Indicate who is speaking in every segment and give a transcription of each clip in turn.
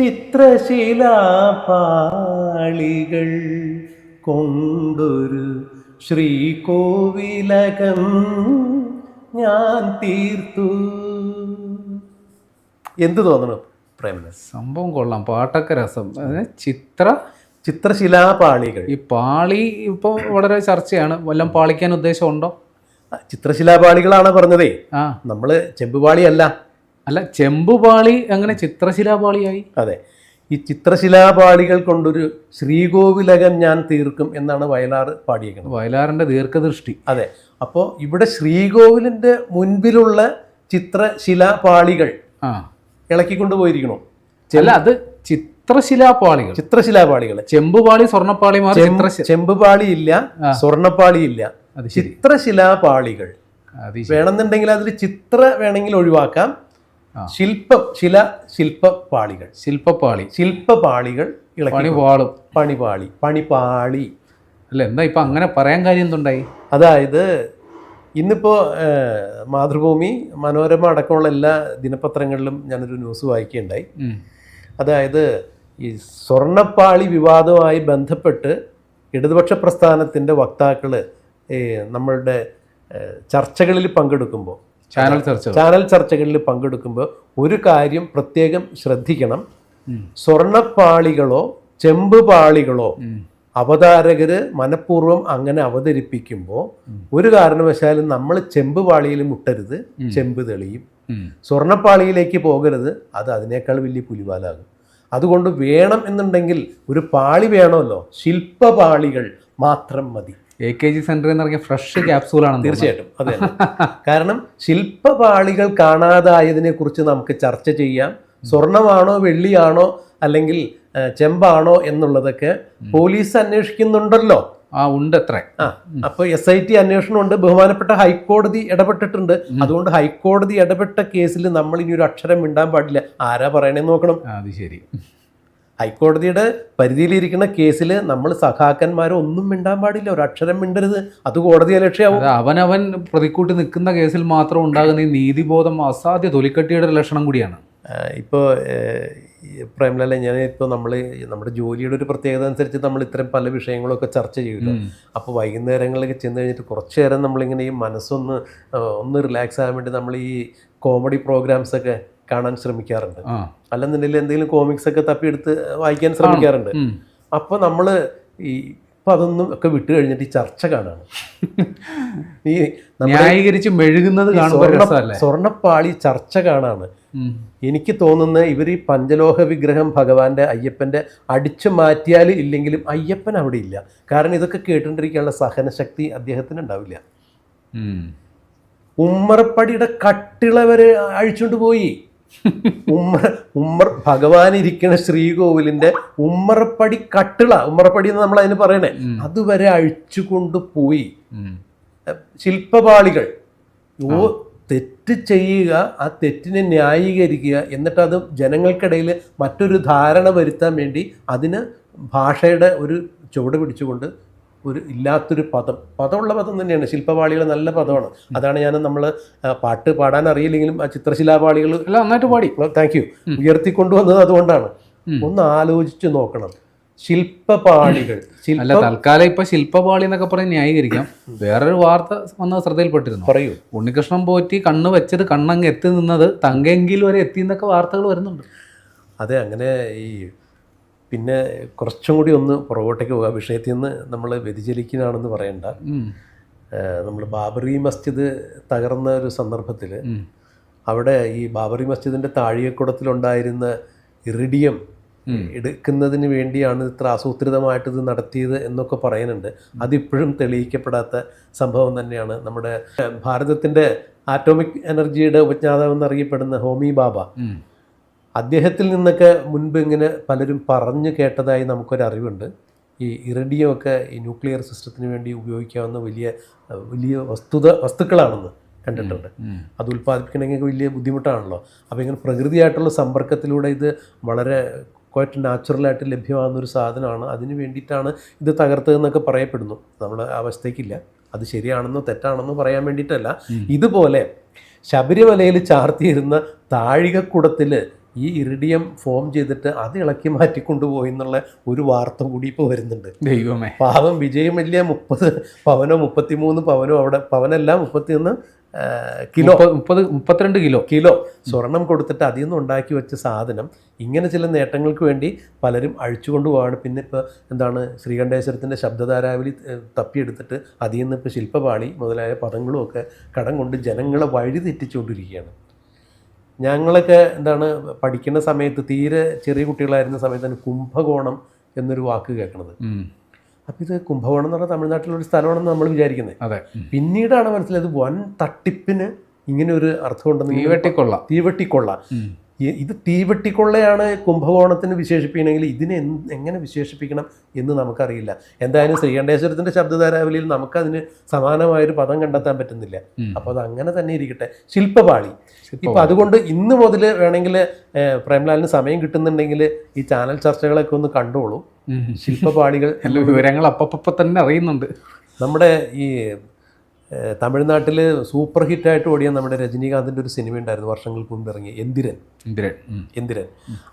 Speaker 1: ചിത്രശിലാപാളികൾ കൊണ്ടൊരു ശ്രീകോവിലകം ഞാൻ തീർത്തു. എന്ത് തോന്നണു പ്രേമന?
Speaker 2: സംഭവം കൊള്ളാം. പാട്ടൊക്കെ രസം. ചിത്ര?
Speaker 1: ചിത്രശിലാപാളികൾ.
Speaker 2: ഈ പാളി ഇപ്പോൾ വളരെ ചർച്ചയാണ്. വല്ലതും പാളിക്കാൻ ഉദ്ദേശമുണ്ടോ?
Speaker 1: ചിത്രശിലാപാളികളാണ് പറഞ്ഞതേ?
Speaker 2: ആ.
Speaker 1: നമ്മൾ ചെമ്പുപാളിയല്ല.
Speaker 2: അല്ല ചെമ്പുപാളി അങ്ങനെ ചിത്രശിലാപാളിയായി?
Speaker 1: അതെ. ഈ ചിത്രശിലാപാളികൾ കൊണ്ടൊരു ശ്രീകോവിലകം ഞാൻ തീർക്കും എന്നാണ് വയലാർ പാടിയേക്കുന്നത്.
Speaker 2: വയലാറിന്റെ ദീർഘദൃഷ്ടി.
Speaker 1: അതെ. അപ്പോൾ ഇവിടെ ശ്രീകോവിലിന്റെ മുൻപിലുള്ള ചിത്രശിലാപാളികൾ
Speaker 2: ആ.
Speaker 1: ഇളക്കിക്കൊണ്ട് പോയിരിക്കണോ
Speaker 2: അല്ല അത് ചിത്രശിലാപാളികൾ.
Speaker 1: ചിത്രശിലാപാളികൾ.
Speaker 2: ചെമ്പുപാളി സ്വർണപ്പാളി
Speaker 1: ചെമ്പുപാളി ഇല്ല സ്വർണപ്പാളി ഇല്ല ചിത്രശിലാപാളികൾ. വേണമെന്നുണ്ടെങ്കിൽ അതിൽ ചിത്ര വേണമെങ്കിൽ ഒഴിവാക്കാം. ശില്പം ചില ശില്പപാളികൾ.
Speaker 2: ശില്പപാളി.
Speaker 1: ശില്പപാളികൾ പണിപാളും
Speaker 2: പണി
Speaker 1: പണിപാളി. പണിപാളി.
Speaker 2: അല്ല എന്താ ഇപ്പം അങ്ങനെ പറയാൻ കാര്യം എന്തുണ്ടായി?
Speaker 1: അതായത് ഇന്നിപ്പോൾ മാതൃഭൂമി മനോരമ അടക്കമുള്ള എല്ലാ ദിനപത്രങ്ങളിലും ഞാനൊരു ന്യൂസ് വായിക്കുകയുണ്ടായി. അതായത് ഈ സ്വർണപ്പാളി വിവാദവുമായി ബന്ധപ്പെട്ട് ഇടതുപക്ഷ പ്രസ്ഥാനത്തിന്റെ വക്താക്കൾ നമ്മളുടെ ചർച്ചകളിൽ പങ്കെടുക്കുമ്പോൾ
Speaker 2: ചാനൽ ചർച്ച
Speaker 1: ചാനൽ ചർച്ചകളിൽ പങ്കെടുക്കുമ്പോൾ ഒരു കാര്യം പ്രത്യേകം ശ്രദ്ധിക്കണം. സ്വർണപ്പാളികളോ ചെമ്പ് പാളികളോ. അവതാരകര് മനഃപൂർവം അങ്ങനെ അവതരിപ്പിക്കുമ്പോൾ ഒരു കാരണവശാലും നമ്മൾ ചെമ്പ് പാളിയിൽ മുട്ടരുത് ചെമ്പ് തെളിയും. സ്വർണപ്പാളിയിലേക്ക് പോകരുത് അത് അതിനേക്കാൾ വലിയ പുലിവാലാകും. അതുകൊണ്ട് വേണം എന്നുണ്ടെങ്കിൽ ഒരു പാളി വേണമല്ലോ. ശില്പപാളികൾ മാത്രം മതി.
Speaker 2: എ കെ ജി സെന്ററിൽ നിന്ന് ഇറങ്ങിയ ഫ്രഷ് ക്യാപ്സൂളാണ്
Speaker 1: തീർച്ചയായിട്ടും അതെ കാരണം ശില്പപാളികൾ കാണാതായതിനെ കുറിച്ച് നമുക്ക് ചർച്ച ചെയ്യാം. സ്വർണമാണോ വെള്ളിയാണോ അല്ലെങ്കിൽ ചെമ്പാണോ എന്നുള്ളതൊക്കെ പോലീസ് അന്വേഷിക്കുന്നുണ്ടല്ലോ.
Speaker 2: ആ ഉണ്ട് അത്ര
Speaker 1: ആ അപ്പൊ എസ് ഐ ടി അന്വേഷണമുണ്ട്. ബഹുമാനപ്പെട്ട ഹൈക്കോടതി ഇടപെട്ടിട്ടുണ്ട്. അതുകൊണ്ട് ഹൈക്കോടതി ഇടപെട്ട കേസിൽ നമ്മൾ ഇനി ഒരു അക്ഷരം മിണ്ടാൻ പാടില്ല. ആരാ പറയണേന്ന് നോക്കണം.
Speaker 2: അത് ശരി.
Speaker 1: ഹൈക്കോടതിയുടെ പരിധിയിലിരിക്കുന്ന കേസിൽ നമ്മൾ സഖാക്കന്മാരോ ഒന്നും മിണ്ടാൻ പാടില്ല ഒരു അക്ഷരം മിണ്ടരുത്. അത് കോടതി അലക്ഷ്യാവും.
Speaker 2: അത് അവനവൻ പ്രതിക്കൂട്ടി നിൽക്കുന്ന കേസിൽ മാത്രം ഉണ്ടാകുന്ന ഈ നീതിബോധം അസാധ്യ തൊലിക്കട്ടിയുടെ ലക്ഷണം കൂടിയാണ്.
Speaker 1: ഇപ്പോൾ പ്രേമലല്ല ഞാൻ ഇപ്പോൾ നമ്മൾ നമ്മുടെ ജോലിയുടെ ഒരു പ്രത്യേകത അനുസരിച്ച് നമ്മൾ ഇത്തരം പല വിഷയങ്ങളൊക്കെ ചർച്ച ചെയ്യുമല്ലോ അപ്പോൾ വൈകുന്നേരങ്ങളിലൊക്കെ ചെന്ന് കഴിഞ്ഞിട്ട് കുറച്ച് നേരം നമ്മളിങ്ങനെ ഈ മനസ്സൊന്ന് ഒന്ന് റിലാക്സ് ആകാൻ വേണ്ടി നമ്മൾ ഈ കോമഡി പ്രോഗ്രാംസ് ഒക്കെ കാണാൻ ശ്രമിക്കാറുണ്ട്. അല്ലെന്നുണ്ടെങ്കിൽ എന്തെങ്കിലും കോമിക്സ് ഒക്കെ തപ്പിയെടുത്ത് വായിക്കാൻ ശ്രമിക്കാറുണ്ട്.
Speaker 2: അപ്പൊ
Speaker 1: അപ്പോൾ നമ്മൾ ഈ ഇപ്പം അതൊന്നും ഒക്കെ വിട്ട് കഴിഞ്ഞിട്ട് ഈ ചർച്ച കാണാണ്. ഈ
Speaker 2: ന്യായീകരിച്ച് മെഴുകുന്നത് സ്വർണപ്പാളി
Speaker 1: സ്വർണപ്പാളി ചർച്ച കാണാണ്. എനിക്ക് തോന്നുന്ന ഇവർ ഈ പഞ്ചലോഹ വിഗ്രഹം ഭഗവാന്റെ അയ്യപ്പന്റെ അടിച്ചു മാറ്റിയാൽ ഇല്ലെങ്കിലും അയ്യപ്പൻ അവിടെ ഇല്ല. കാരണം ഇതൊക്കെ കേട്ടുകൊണ്ടിരിക്കാനുള്ള സഹനശക്തി അദ്ദേഹത്തിന് ഉണ്ടാവില്ല. ഉമ്മറപ്പടിയുടെ കട്ടിള വരെ അഴിച്ചുകൊണ്ട് പോയി. ഉമ്മ ഉമ്മർ ഭഗവാൻ ഇരിക്കുന്ന ശ്രീകോവിലിന്റെ ഉമ്മറപ്പടി കട്ടിള ഉമ്മറപ്പടി എന്ന് നമ്മൾ അതിന് പറയണേ. അതുവരെ അഴിച്ചുകൊണ്ട് പോയി. ശില്പപാളികൾ ഓ തെറ്റ് ചെയ്യുക ആ തെറ്റിനെ ന്യായീകരിക്കുക എന്നിട്ട് അത് ജനങ്ങൾക്കിടയിൽ മറ്റൊരു ധാരണ വരുത്താൻ വേണ്ടി അതിന് ഭാഷയുടെ ഒരു ചുവട് പിടിച്ചുകൊണ്ട് ഒരു ഇല്ലാത്തൊരു പദം. പദമുള്ള പദം തന്നെയാണ്. ശില്പപാളികൾ നല്ല പദമാണ്. അതാണ് ഞാൻ നമ്മൾ പാട്ട് പാടാൻ അറിയില്ലെങ്കിലും ആ ചിത്രശിലാപാളികൾ
Speaker 2: നന്നായിട്ട് പാടി.
Speaker 1: താങ്ക് യു ഉയർത്തിക്കൊണ്ടുവന്നത് അതുകൊണ്ടാണ്. ഒന്ന് ആലോചിച്ച് നോക്കണം. ശില്പപാളികൾ
Speaker 2: അല്ല തൽക്കാലം ഇപ്പൊ ശില്പപാളി എന്നൊക്കെ പറഞ്ഞ് ന്യായീകരിക്കാം. വേറൊരു വാർത്ത വന്ന ശ്രദ്ധയിൽപ്പെട്ടിരുന്നു.
Speaker 1: പറയൂ.
Speaker 2: ഉണ്ണികൃഷ്ണൻ പോറ്റി കണ്ണ് വെച്ചത് കണ്ണങ്ങ് എത്തി നിന്നത് തങ്കെങ്കിൽ വരെ എത്തി എന്നൊക്കെ വാർത്തകൾ വരുന്നുണ്ട്.
Speaker 1: അതെ അങ്ങനെ ഈ പിന്നെ കുറച്ചും കൂടി ഒന്ന് പുറകോട്ടേക്ക് പോകുക വിഷയത്തിൽ നിന്ന് നമ്മൾ വ്യതിചലിക്കുന്നതാണെന്ന് പറയണ്ട. നമ്മൾ ബാബറി മസ്ജിദ് തകർന്ന ഒരു സന്ദർഭത്തിൽ അവിടെ ഈ ബാബറി മസ്ജിദിന്റെ താഴികക്കുടത്തിലുണ്ടായിരുന്ന ഇറിഡിയം എടുക്കുന്നതിന് വേണ്ടിയാണ് ഇത്ര ആസൂത്രിതമായിട്ട് ഇത് നടത്തിയത് എന്നൊക്കെ പറയുന്നുണ്ട്. അതിപ്പോഴും തെളിയിക്കപ്പെടാത്ത സംഭവം തന്നെയാണ് നമ്മുടെ ഭാരതത്തിന്റെ ആറ്റോമിക് എനർജിയുടെ ഉപജ്ഞാതാവ് എന്നറിയപ്പെടുന്ന ഹോമി ബാബ. അദ്ദേഹത്തിൽ നിന്നൊക്കെ മുൻപ് ഇങ്ങനെ പലരും പറഞ്ഞു കേട്ടതായി നമുക്കൊരു അറിവുണ്ട് ഈ ഇറിഡിയം ഒക്കെ ഈ ന്യൂക്ലിയർ സിസ്റ്റത്തിന് വേണ്ടി ഉപയോഗിക്കാവുന്ന വലിയ വലിയ വസ്തുത വസ്തുക്കളാണെന്ന് കണ്ടിട്ടുണ്ട്. അത് ഉൽപ്പാദിപ്പിക്കണമെങ്കിൽ വലിയ ബുദ്ധിമുട്ടാണല്ലോ. അപ്പോൾ ഇങ്ങനെ പ്രകൃതിയായിട്ടുള്ള സമ്പർക്കത്തിലൂടെ ഇത് വളരെ ക്വയറ്റ് നാച്ചുറലായിട്ട് ലഭ്യമാകുന്ന ഒരു സാധനമാണ്. അതിന് വേണ്ടിയിട്ടാണ് ഇത് തകർത്തതെന്നൊക്കെ പറയപ്പെടുന്നു. നമ്മൾ ആ അവസ്ഥയ്ക്കില്ല. അത് ശരിയാണെന്നോ തെറ്റാണെന്നോ പറയാൻ വേണ്ടിയിട്ടല്ല. ഇതുപോലെ ശബരിമലയിൽ ചാർത്തിയിരുന്ന താഴികക്കുടത്തിൽ ഈ ഇറിഡിയം ഫോം ചെയ്തിട്ട് അത് ഇളക്കി മാറ്റിക്കൊണ്ടുപോയി എന്നുള്ള ഒരു വാർത്ത കൂടി ഇപ്പോൾ വരുന്നുണ്ട്.
Speaker 2: ദൈവമേ.
Speaker 1: പാവം വിജയം വലിയ മുപ്പത് പവനോ മുപ്പത്തിമൂന്ന് പവനോ അവിടെ പവനല്ല മുപ്പത്തിയൊന്ന് കിലോ.
Speaker 2: മുപ്പത് മുപ്പത് മുപ്പത്തിരണ്ട് കിലോ.
Speaker 1: കിലോ. സ്വർണം കൊടുത്തിട്ട് അതിൽ നിന്ന് ഉണ്ടാക്കി വെച്ച സാധനം ഇങ്ങനെ ചില നേട്ടങ്ങൾക്ക് വേണ്ടി പലരും അഴിച്ചുകൊണ്ട് പോവാണ്. പിന്നെ ഇപ്പോൾ എന്താണ് ശ്രീകണ്ഠേശ്വരത്തിന്റെ ശബ്ദധാരാവലി തപ്പിയെടുത്തിട്ട് അതിൽ നിന്ന് ഇപ്പോൾ ശില്പപാളി മുതലായ പദങ്ങളും ഒക്കെ കടം കൊണ്ട് ജനങ്ങളെ വഴി തെറ്റിച്ചുകൊണ്ടിരിക്കുകയാണ് ഞങ്ങളൊക്കെ എന്താണ് പഠിക്കുന്ന സമയത്ത് തീരെ ചെറിയ കുട്ടികളായിരുന്ന സമയത്ത് തന്നെ കുംഭകോണം എന്നൊരു വാക്ക്
Speaker 2: കേൾക്കുന്നത്
Speaker 1: അപ്പം ഇത് കുംഭകോണം എന്ന് പറഞ്ഞാൽ തമിഴ്നാട്ടിലൊരു സ്ഥലമാണെന്ന് നമ്മൾ വിചാരിക്കുന്നത്
Speaker 2: അതെ.
Speaker 1: പിന്നീടാണ് മനസ്സിലായത് വൻ തട്ടിപ്പിന് ഇങ്ങനെ ഒരു അർത്ഥമുണ്ടെന്ന്
Speaker 2: തീവെട്ടിക്കൊള്ള.
Speaker 1: തീവെട്ടിക്കൊള്ള. ഇത് തീവെട്ടിക്കൊള്ളയാണ് കുംഭകോണത്തിന് വിശേഷിപ്പിക്കണമെങ്കിൽ ഇതിനെ എങ്ങനെ വിശേഷിപ്പിക്കണം എന്ന് നമുക്കറിയില്ല. എന്തായാലും ശ്രീകണ്ഠേശ്വരത്തിന്റെ ശബ്ദധാരാവലിയിൽ നമുക്കതിന് സമാനമായൊരു പദം കണ്ടെത്താൻ പറ്റുന്നില്ല. അപ്പോൾ അത് അങ്ങനെ തന്നെ ഇരിക്കട്ടെ. ശില്പപാളി. ഇപ്പം അതുകൊണ്ട് ഇന്ന് മുതൽ വേണമെങ്കിൽ പ്രേംലാലിന് സമയം കിട്ടുന്നുണ്ടെങ്കിൽ ഈ ചാനൽ ചർച്ചകളൊക്കെ ഒന്ന് കണ്ടോളൂ. ശില്പപാളികൾ
Speaker 2: വിവരങ്ങൾ അപ്പപ്പ തന്നെ അറിയുന്നുണ്ട്.
Speaker 1: നമ്മുടെ ഈ തമിഴ്നാട്ടിൽ സൂപ്പർ ഹിറ്റായിട്ട് ഓടിയ നമ്മുടെ രജനീകാന്തിന്റെ ഒരു സിനിമ ഉണ്ടായിരുന്നു വർഷങ്ങൾക്ക് മുമ്പ് ഇറങ്ങിയ എന്തിരൻ.
Speaker 2: എന്തിരൻ.
Speaker 1: എന്തിരൻ.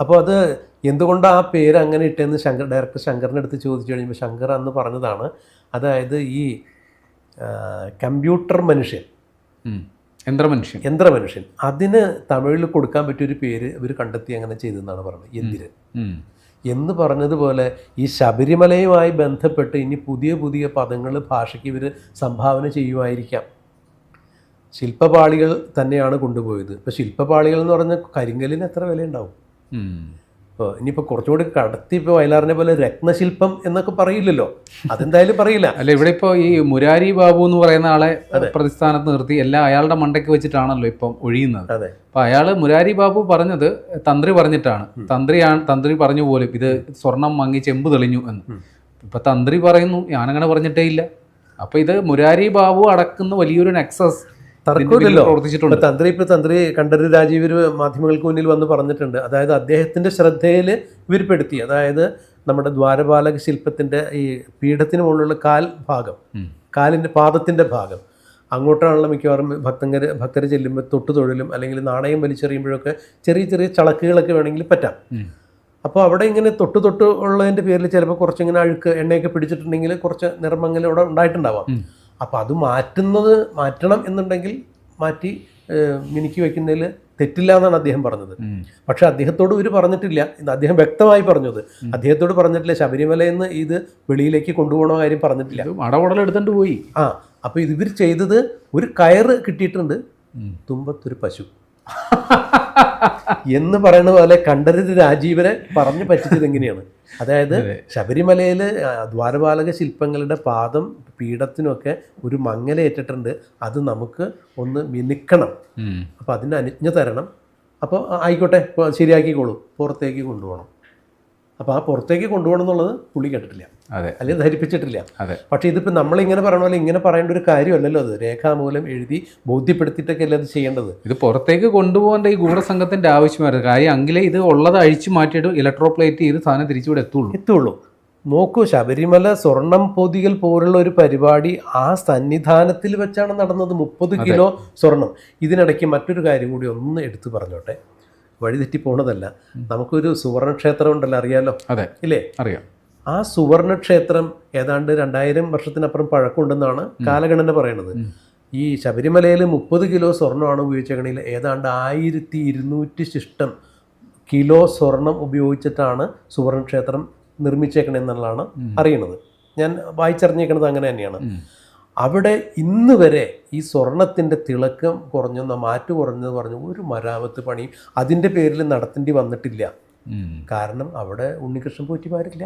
Speaker 1: അപ്പോൾ അത് എന്തുകൊണ്ട് ആ പേര് അങ്ങനെ ഇട്ടെന്ന് ശങ്കർ ഡയറക്ടർ ശങ്കറിന്റെ അടുത്ത് ചോദിച്ചു കഴിയുമ്പോൾ ശങ്കർ അന്ന് പറഞ്ഞതാണ് അതായത് ഈ കമ്പ്യൂട്ടർ മനുഷ്യൻ.
Speaker 2: യന്ത്രമനുഷ്യൻ
Speaker 1: യന്ത്രമനുഷ്യൻ അതിന് തമിഴിൽ കൊടുക്കാൻ പറ്റിയൊരു പേര് ഇവർ കണ്ടെത്തി അങ്ങനെ ചെയ്തെന്നാണ് പറഞ്ഞത് എന്തിരൻ. എന്ന് പറഞ്ഞതുപോലെ ഈ ശബരിമലയുമായി ബന്ധപ്പെട്ട് ഇനി പുതിയ പുതിയ പദങ്ങൾ ഭാഷയ്ക്ക് ഇവർ സംഭാവന ചെയ്യുമായിരിക്കാം ശില്പപാളികൾ തന്നെയാണ് കൊണ്ടുപോയത്. ഇപ്പോൾ ശില്പപാളികൾ എന്ന് പറഞ്ഞാൽ കരിങ്കല്ലിന് എത്ര വില ഉണ്ടാവും
Speaker 2: ഉം.
Speaker 1: ഇപ്പോൾ ഇനിയിപ്പോൾ കുറച്ചുകൂടി കടത്തി ഇപ്പോൾ വയലാറിനെ പോലെ രത്നശില്പം എന്നൊക്കെ പറയില്ലല്ലോ. അതെന്തായാലും പറയില്ല.
Speaker 2: അല്ല ഇവിടെ ഇപ്പോൾ ഈ മുരാരി ബാബു എന്ന് പറയുന്ന ആളെ പ്രതിസ്ഥാനത്ത് നിർത്തി എല്ലാം അയാളുടെ മണ്ടയ്ക്ക് വെച്ചിട്ടാണല്ലോ ഇപ്പം ഒഴിയുന്നത്.
Speaker 1: അതെ.
Speaker 2: അയാൾ മുരാരി ബാബു പറഞ്ഞത് തന്ത്രി പറഞ്ഞിട്ടാണ്. തന്ത്രിയാണ് തന്ത്രി പറഞ്ഞു പോലും ഇത് സ്വർണം വാങ്ങി ചെമ്പ് തെളിഞ്ഞു എന്ന്. ഇപ്പം തന്ത്രി പറയുന്നു ഞാനങ്ങനെ പറഞ്ഞിട്ടേ ഇല്ല. അപ്പോൾ ഇത് മുരാരി ബാബു അടക്കുന്ന വലിയൊരു നെക്സസ്
Speaker 1: തർക്കമില്ലല്ലോ.
Speaker 2: പ്രവർത്തിച്ചിട്ടുണ്ട്.
Speaker 1: തന്ത്രി ഇപ്പൊ തന്ത്രി കണ്ഠര് രാജീവ് മാധ്യമങ്ങൾക്ക് മുന്നിൽ വന്ന് പറഞ്ഞിട്ടുണ്ട്. അതായത് അദ്ദേഹത്തിന്റെ ശ്രദ്ധയിൽ ഇവർ പെടുത്തി അതായത് നമ്മുടെ ദ്വാരപാലക ശില്പത്തിന്റെ ഈ പീഠത്തിന് മുകളിലുള്ള കാൽ ഭാഗം കാലിന്റെ പാദത്തിന്റെ ഭാഗം അങ്ങോട്ടാണല്ലോ മിക്കവാറും ഭക്തങ്ങൾ ഭക്തർ ചെല്ലുമ്പോൾ തൊട്ടു തൊഴിലും അല്ലെങ്കിൽ നാണയം വലിച്ചെറിയുമ്പോഴൊക്കെ ചെറിയ ചെറിയ ചളക്കുകളൊക്കെ വേണമെങ്കിൽ പറ്റാം. അപ്പോൾ അവിടെ ഇങ്ങനെ തൊട്ട് തൊട്ട് ഉള്ളതിന്റെ പേരിൽ ചിലപ്പോൾ കുറച്ചിങ്ങനെ അഴുക്ക് എണ്ണയൊക്കെ പിടിച്ചിട്ടുണ്ടെങ്കിൽ കുറച്ച് നിറമങ്ങൽ അവിടെ ഉണ്ടായിട്ടുണ്ടാവാം. അപ്പോൾ അത് മാറ്റുന്നത് മാറ്റണം എന്നുണ്ടെങ്കിൽ മാറ്റി മിനുക്കി വയ്ക്കുന്നതിൽ തെറ്റില്ല എന്നാണ് അദ്ദേഹം പറഞ്ഞത്. പക്ഷെ അദ്ദേഹത്തോട് ഇവർ പറഞ്ഞിട്ടില്ല ഇത് അദ്ദേഹം വ്യക്തമായി പറഞ്ഞത്. അദ്ദേഹത്തോട് പറഞ്ഞിട്ടില്ല ശബരിമലയെന്ന് ഇത് വെളിയിലേക്ക് കൊണ്ടുപോകണ കാര്യം പറഞ്ഞിട്ടില്ല.
Speaker 2: എടുത്തോണ്ട് പോയി.
Speaker 1: ആ അപ്പോൾ ഇത് ഇവർ ചെയ്തത് ഒരു കയറ് കിട്ടിയിട്ടുണ്ട്. തുമ്പത്തൊരു പശു. എന്ന് പറയുന്ന പോലെ കണ്ഠരര് രാജീവനെ പറഞ്ഞു പറ്റിച്ചത് എങ്ങനെയാണ്? അതായത് ശബരിമലയിൽ ദ്വാരപാലക ശില്പങ്ങളുടെ പാദം പീഠത്തിനൊക്കെ ഒരു മങ്ങലേറ്റിട്ടുണ്ട് അത് നമുക്ക് ഒന്ന് മിനുക്കണം
Speaker 2: അപ്പം
Speaker 1: അപ്പോൾ അതിന് അനുജ്ഞ തരണം. അപ്പോൾ ആയിക്കോട്ടെ. ശരിയാക്കിക്കോളൂ. പുറത്തേക്ക് കൊണ്ടുപോകണം. അപ്പോൾ ആ പുറത്തേക്ക് കൊണ്ടുപോകണം എന്നുള്ളത് പുള്ളി കേട്ടിട്ടില്ല.
Speaker 2: അതെ.
Speaker 1: അല്ലെങ്കിൽ ധരിപ്പിച്ചിട്ടില്ല.
Speaker 2: അതെ.
Speaker 1: പക്ഷേ ഇതിപ്പോൾ നമ്മളിങ്ങനെ പറയണ പോലെ ഇങ്ങനെ പറയേണ്ട ഒരു കാര്യമല്ലല്ലോ അത്. രേഖാമൂലം എഴുതി ബോധ്യപ്പെടുത്തിയിട്ടൊക്കെ അല്ലേ അത് ചെയ്യേണ്ടത്?
Speaker 2: ഇത് പുറത്തേക്ക് കൊണ്ടുപോകേണ്ട ഈ ഗൂഢസംഘത്തിന്റെ ആവശ്യമായിരുന്നു. കാര്യം അങ്ങനെ ഇത് ഉള്ളത് അഴിച്ചു മാറ്റിയിട്ട് ഇലക്ട്രോപ്ലേറ്റ് ചെയ്ത് സാധനം തിരിച്ചുകൂടെ എത്തുള്ളൂ.
Speaker 1: എത്തുള്ളൂ. നോക്കൂ ശബരിമല സ്വർണം പൊതികൾ പോലുള്ള ഒരു പരിപാടി ആ സന്നിധാനത്തിൽ വെച്ചാണ് നടന്നത്. മുപ്പത് കിലോ സ്വർണം. ഇതിനിടയ്ക്ക് മറ്റൊരു കാര്യം കൂടി ഒന്ന് എടുത്തു പറഞ്ഞോട്ടെ. വഴിതെറ്റി പോണതല്ല നമുക്കൊരു സുവർണക്ഷേത്രം ഉണ്ടല്ലോ അറിയാലോ?
Speaker 2: അതെ.
Speaker 1: ഇല്ലേ?
Speaker 2: അറിയാം.
Speaker 1: ആ സുവർണക്ഷേത്രം ഏതാണ്ട് രണ്ടായിരം വർഷത്തിനപ്പുറം പഴക്കമുണ്ടെന്നാണ് കാലഗണന പറയുന്നത് ഈ ശബരിമലയിൽ മുപ്പത് കിലോ സ്വർണമാണ് ഉപയോഗിച്ചേക്കണെങ്കിൽ ഏതാണ്ട് ആയിരത്തി ഇരുന്നൂറ്റി ശിഷ്ടം കിലോ സ്വർണം ഉപയോഗിച്ചിട്ടാണ് സുവർണക്ഷേത്രം നിർമ്മിച്ചേക്കണെന്നുള്ളതാണ് അറിയണത്. ഞാൻ വായിച്ചറിഞ്ഞേക്കണത് അങ്ങനെ തന്നെയാണ്. അവിടെ ഇന്ന് വരെ ഈ സ്വർണത്തിന്റെ തിളക്കം കുറഞ്ഞെന്ന മാറ്റ് കുറഞ്ഞെന്ന് പറഞ്ഞു ഒരു മരാമത്ത് പണി അതിന്റെ പേരിൽ നടത്തേണ്ടി വന്നിട്ടില്ല. കാരണം അവിടെ ഉണ്ണികൃഷ്ണൻ പോറ്റിമാരില്ല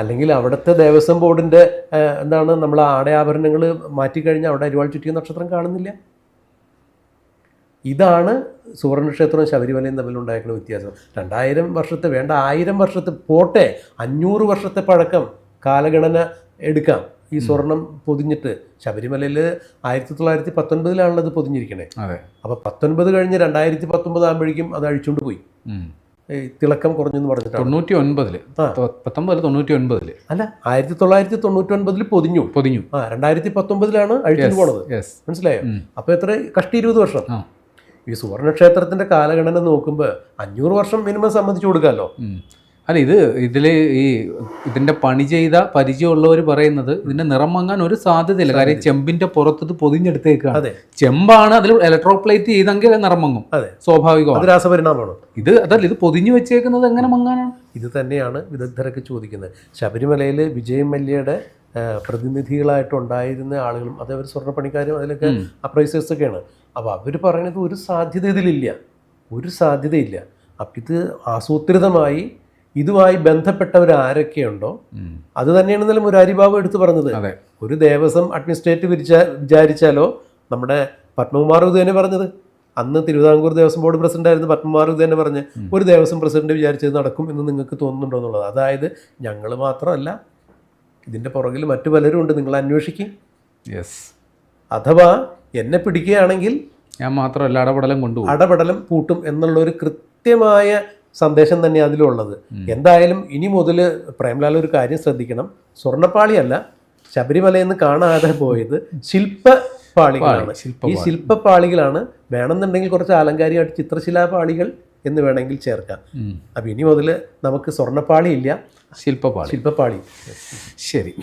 Speaker 1: അല്ലെങ്കിൽ അവിടുത്തെ ദേവസ്വം ബോർഡിന്റെ എന്താണ് നമ്മൾ ആടയാഭരണങ്ങൾ മാറ്റിക്കഴിഞ്ഞാൽ അവിടെ അരിവാൾ ചുറ്റിയ നക്ഷത്രം കാണുന്നില്ല. ഇതാണ് സുവർണക്ഷേത്രവും ശബരിമലയും തമ്മിലുണ്ടായിരിക്കുന്ന വ്യത്യാസം. രണ്ടായിരം വർഷത്തെ വേണ്ട ആയിരം വർഷത്തെ പോട്ടെ അഞ്ഞൂറ് വർഷത്തെ പഴക്കം കാലഗണന എടുക്കാം. ഈ സ്വർണം പൊതിഞ്ഞിട്ട് ശബരിമലയിൽ ആയിരത്തി തൊള്ളായിരത്തി പത്തൊൻപതിലാണല്ലോ അത് പൊതിഞ്ഞിരിക്കണേ.
Speaker 2: അതെ.
Speaker 1: അപ്പോൾ പത്തൊൻപത് കഴിഞ്ഞ് രണ്ടായിരത്തി പത്തൊമ്പത് ആകുമ്പോഴേക്കും അത് അഴിച്ചുകൊണ്ട് പോയി. തിളക്കം കുറഞ്ഞെന്ന് പറഞ്ഞിട്ടാണ്.
Speaker 2: തൊണ്ണൂറ്റി ഒൻപതിൽ തൊണ്ണൂറ്റി ഒൻപതിൽ
Speaker 1: അല്ല ആയിരത്തി തൊള്ളായിരത്തി തൊണ്ണൂറ്റി ഒൻപതിൽ പൊതിഞ്ഞു.
Speaker 2: പൊതിഞ്ഞു.
Speaker 1: ആ രണ്ടായിരത്തി പത്തൊമ്പതിലാണ് അഴിച്ചു പോണത്. മനസ്സിലായോ?
Speaker 2: അപ്പൊ
Speaker 1: അപ്പോൾ എത്ര? കഷ്ടി ഇരുപത് വർഷം. ഈ സുവർണക്ഷേത്രത്തിന്റെ കാലഗണന നോക്കുമ്പോൾ അഞ്ഞൂറ് വർഷം മിനിമം സമ്മതിച്ചു കൊടുക്കാമല്ലോ.
Speaker 2: അല്ല ഇത് ഇതിൽ ഈ ഇതിന്റെ പണി ചെയ്ത പരിചയമുള്ളവർ പറയുന്നത് ഇതിന്റെ നിറം മങ്ങാൻ ഒരു സാധ്യതയില്ല. കാര്യം ചെമ്പിന്റെ പുറത്ത് ഇത് പൊതിഞ്ഞെടുത്തേക്കാണ് ചെമ്പാണ് അതിൽ ഇലക്ട്രോപ്ലേറ്റ് ചെയ്തെങ്കിൽ നിറം മങ്ങും. സ്വാഭാവികമാണ്.
Speaker 1: രാസപരിണാമമാണ്.
Speaker 2: ഇത് അതല്ല ഇത് പൊതിഞ്ഞു വെച്ചേക്കുന്നത് എങ്ങനെ മങ്ങാനാണ്?
Speaker 1: ഇത് തന്നെയാണ് വിദഗ്ധരൊക്കെ ചോദിക്കുന്നത്. ശബരിമലയിൽ വിജയ് മല്യയുടെ പ്രതിനിധികളായിട്ടുണ്ടായിരുന്ന ആളുകളും അതേ അവർ സ്വർണപ്പണിക്കാരും അതിലൊക്കെ അപ്രൈസേഴ്സൊക്കെയാണ് അപ്പോൾ അവർ പറയുന്നത് ഒരു സാധ്യത ഇതിലില്ല. ഒരു സാധ്യതയില്ല. അപ്പം ഇത് ആസൂത്രിതമായി ഇതുമായി ബന്ധപ്പെട്ടവർ ആരൊക്കെയുണ്ടോ. അത് തന്നെയാണ് നിലം ഒരു ഹരിബാബു എടുത്തു പറഞ്ഞത്. ഒരു ദേവസ്വം അഡ്മിനിസ്ട്രേറ്റ് വിരിച്ചാ വിചാരിച്ചാലോ നമ്മുടെ പത്മകുമാർ ഇത് തന്നെ പറഞ്ഞത്. അന്ന് തിരുവിതാംകൂർ ദേവസ്വം ബോർഡ് പ്രസിഡന്റ് ആയിരുന്നു പത്മകുമാർ ഇത് തന്നെ പറഞ്ഞ് ഒരു ദേവസ്വം പ്രസിഡന്റ് വിചാരിച്ചത് നടക്കും എന്ന് നിങ്ങൾക്ക് തോന്നുന്നുണ്ടോ എന്നുള്ളത്. അതായത് ഞങ്ങൾ മാത്രമല്ല ഇതിന്റെ പുറകിൽ മറ്റു പലരും ഉണ്ട്. നിങ്ങൾ അന്വേഷിക്കും.
Speaker 2: യെസ്
Speaker 1: അഥവാ എന്നെ പിടിക്കുകയാണെങ്കിൽ
Speaker 2: ഞാൻ മാത്രമല്ല അടപടലം കൊണ്ടുപോകും.
Speaker 1: അടപടലം പൂട്ടും എന്നുള്ള ഒരു കൃത്യമായ സന്ദേശം തന്നെ അതിലുള്ളത്. എന്തായാലും ഇനി മുതൽ പ്രേംലാൽ ഒരു കാര്യം ശ്രദ്ധിക്കണം. സ്വർണപ്പാളിയല്ല ശബരിമലയിൽ നിന്ന് കാണാതെ പോയത് ശില്പപാളികളാണ്
Speaker 2: പാളികളാണ്
Speaker 1: ഈ ശില്പപാളികളാണ് വേണമെന്നുണ്ടെങ്കിൽ കുറച്ച് ആലങ്കാരികമായിട്ട് ചിത്രശിലാപാളികൾ എന്ന് വേണമെങ്കിൽ ചേർക്കാം. അപ്പം ഇനി മുതൽ നമുക്ക് സ്വർണപ്പാളി ഇല്ല
Speaker 2: ശില്പപാളി
Speaker 1: ശില്പപ്പാളി.
Speaker 2: ശരി.